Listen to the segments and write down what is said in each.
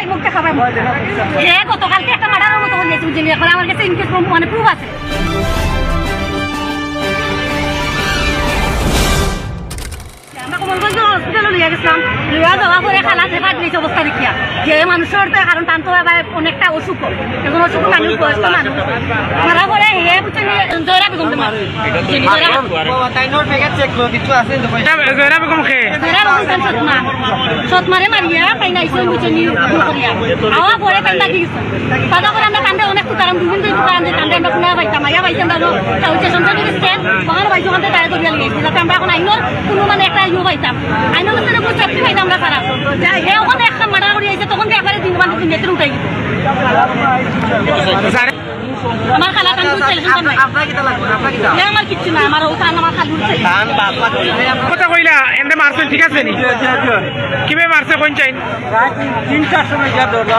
ভাই মুখ। দেখাবে এ, গতকালকে একটা মার্ডারের মতো হয়ে গেছে, বুঝলি? এখন আমার কাছে ইনকেস মানে প্রুফ আছে। আমরা কোমলগঞ্জ হসপিটালে নিয়ে গেছিলাম। লিয়া যাওয়া করে খালা যে ফাট অবস্থা দেখিয়া। যে মানুষের তো কারণ টান তো এবার অনেকটা অসুখ এখন অসুখ মানুষ বয়স্ক মানুষ মারা পরে হে বুঝছেন জয়রা বেগম তোমার তাইনোর প্যাকেট চেক করো কিছু আছে তো পয়সা জয়রা বেগম খে জয়রা বেগম তান সৎমা সৎমারে মারিয়া তাই না ইসলাম আওয়া পরে তাই গেছে তারপর করে আমরা কান্দে অনেক দুদিন কান্দে আমরা না। পাইতাম আয়া পাইতাম তাও স্টেশন থেকে গেছেন ওখানে পাইছো ওখানে তাই করিয়া লিয়ে যাতে আমরা এখন আইনৰ কোনো মানে একটা ইউ পাইতাম আইনৰ কাছে কোনো চাকরি পাইতাম আমরা খারাপ। হে ওখানে একটা মারা করিয়া আইছে তখন একবারে দিন মানে দিন উঠাই আমার আমার কিচ্ছু না আমার ওখানে আমার খালি কথা কইলা এমনি মারছেন ঠিক আছে নি? কীভাবে মারছে কোন চাইন তিনটার সময় যা ধরলো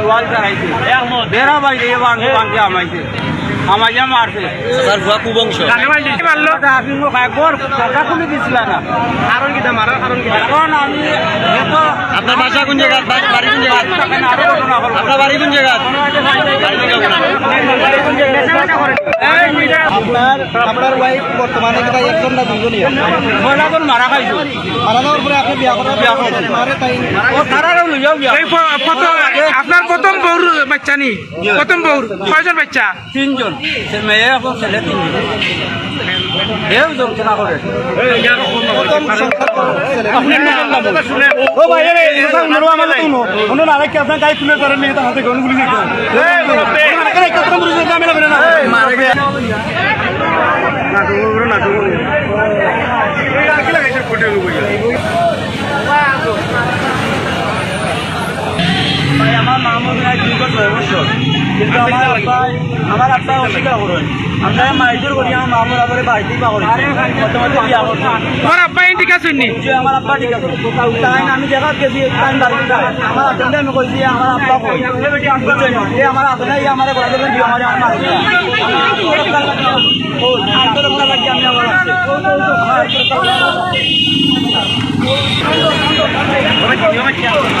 ওয়াল বেড়া বাইরে বাংলা আমাইছে। আমাইয়া মারছে। জানে মারলি কি মারলো? আপনি মোক একবার টাকা খুলে দিছিল না। কারণ কিটা মারার কারণ কিটা। এখন আমি আপনার বাসা কোন জায়গা বাড়ি কোন জায়গা আরও ঘটনা হলো আপনার বাড়ি কোন জায়গা আপনার আপনার ওয়াইফ বর্তমানে কিটা একজন না দুজনই মহিলাজন মারা খাইছো মারা যাওয়ার পরে আপনি বিয়া করার বিয়া করেন মারে তাই ও তারারও লইয়াও বিয়া এই প- প্রথম আপনার প্রথম বউর বাচ্চা নি প্রথম বউর কয়জন বাচ্চা তিনজন মেয়ে এখন ছেলে তিনজন এও যন্ত্রণা করে প্রথম সংসার ও ভাই না কে আপনার গাই খুলে করেন নি হাতে গন গুলি দেখো এই মানে করে কত মুরুজ জামে না না মারে গে না তো ওগুলো না তো এই কি লাগাইছে ফটো লুবই ভাই আমার মামুন রায় ছয় বছর কিন্তু আমার আব্বাই আমার আব্বা অস্বীকার করেন। আমরা মাইজোর করি আমার মামুর আবার বাড়িতেই পাগল প্রথমে বিয়া করছি। তোমার আব্বাই ঠিক আছে নি যে আমার আব্বা ঠিক আছে। তাই আমি দেখা গেছি তাই বাড়িতে। আমার আব্বাকে আমি কইছি আমার আব্বা কই? যে আমার আব্বা নাই আমার বলা দেবেন যে আমার আমার আমি আমার